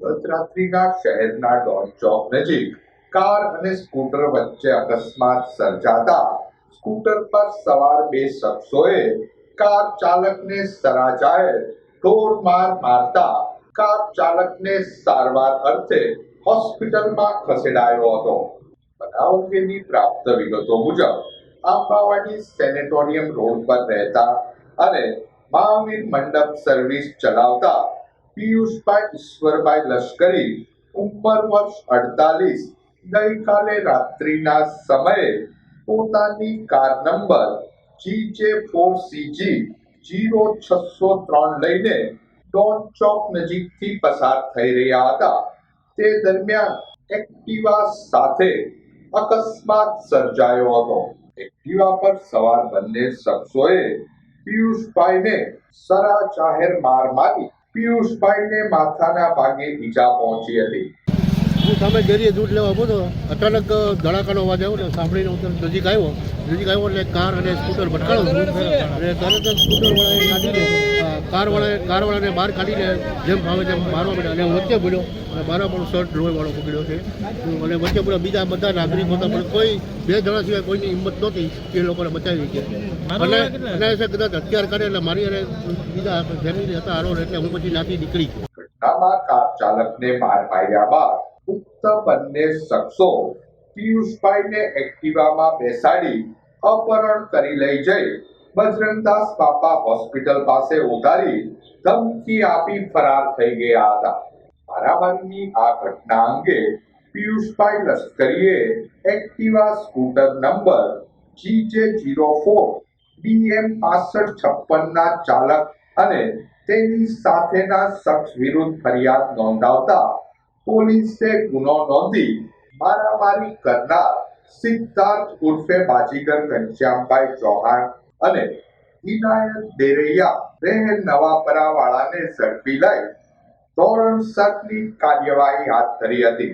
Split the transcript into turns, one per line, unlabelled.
ગત શહેરના ડોન ચોક નજીક કાર અને સ્કૂટર વચ્ચે અકસ્માત સર્જાતા સ્કૂટર પર સવાર બે શખ્સોએ કાર ચાલકને સરાજાએ ઢોરમાર મારતા કાર ચાલકને સારવાર અર્થે હોસ્પિટલમાં ખસેડાયો હતો. બનાવ અંગેની પ્રાપ્ત વિગતો મુજબ, આંબાવાડી સેનેટોરિયમ રોડ પર રહેતા અને મહાવીર મંડપ સર્વિસ ચલાવતા પિયુષભાઈ ઈશ્વરભાઈ લશ્કરી, ઉંમર વર્ષ અડતાલીસ, ગઈકાલે રાત્રિના સમયે પોતાની કાર નંબર જી જે ફોર સીજી જીરો છસો ત્રણ લઈને ડોન ચોક નજીકથી પસાર થઈ રહ્યા હતા. તે દરમિયાન એક્ટિવા સાથે અકસ્માત સર્જાયો હતો. એક્ટિવા પર સવાર બંને શખ્સોએ પિયુષભાઈને સરા જાહેર માર મારી પિયુષભાઈને માથાના ભાગે ઈજા પહોંચી હતી.
હું સામે ડેરીએ દૂધ લેવા ઊભો હતો અચાનક ધડાકાનો અવાજ આવ્યો ને સાંભળીને હું નજીક આવ્યો. નજીક આવ્યો એટલે કાર અને સ્કૂટર ભટકાણું. અને તરત જ સ્કૂટરવાળાએ કાઢી અ, કારવાળાએ કારવાળાને બહાર કાઢીને જેમ ભાવે તેમ મારવા માંડ્યા. અને હું વચ્ચે બોલ્યો અને મારા પણ શર્ટ લોહીવાળો પકડ્યો છે. અને વચ્ચે બોલ્યા બીજા બધા નાગરિકો હતા પણ કોઈ બે જણા સિવાય કોઈની હિંમત નહોતી કે એ લોકોને બચાવી કે અને એ કદાચ હથિયાર કરે એટલે મારી અને બીજા ફેમિલી હતા આરો એટલે હું પછી નાથી નીકળી ગયો.
ઘટનામાં કાર ચાલકને માર માર્યા બાદ ઉક્ત બંને શખ્સો પિયુષભાઈને એક્ટિવામાં બેસાડી અપહરણ કરી લઈ જઈ બજરંગદાસ બાપા હોસ્પિટલ પાસે ઉતારી ધમકી આપી ફરાર થઈ ગયા હતા. મારામારીની આ ઘટના અંગે પિયુષભાઈ લશ્કરીએ Activa scooter number GJ zero four BM પાસઠ છપ્પનના ચાલક અને તેની સાથેના શખ્સ વિરુદ્ધ ફરિયાદ નોંધાવતા પોલીસે ગુનો નોંધી મારામારી કરનાર સિદ્ધાર્થ ઉર્ફે બાજીગર ઘનશ્યામભાઈ ચૌહાણ અને ઇનાયત દેરૈયા રહે નવાપરા વાળાને ઝડપી લઈ. ધોરણસરની કાર્યવાહી હાથ ધરી હતી.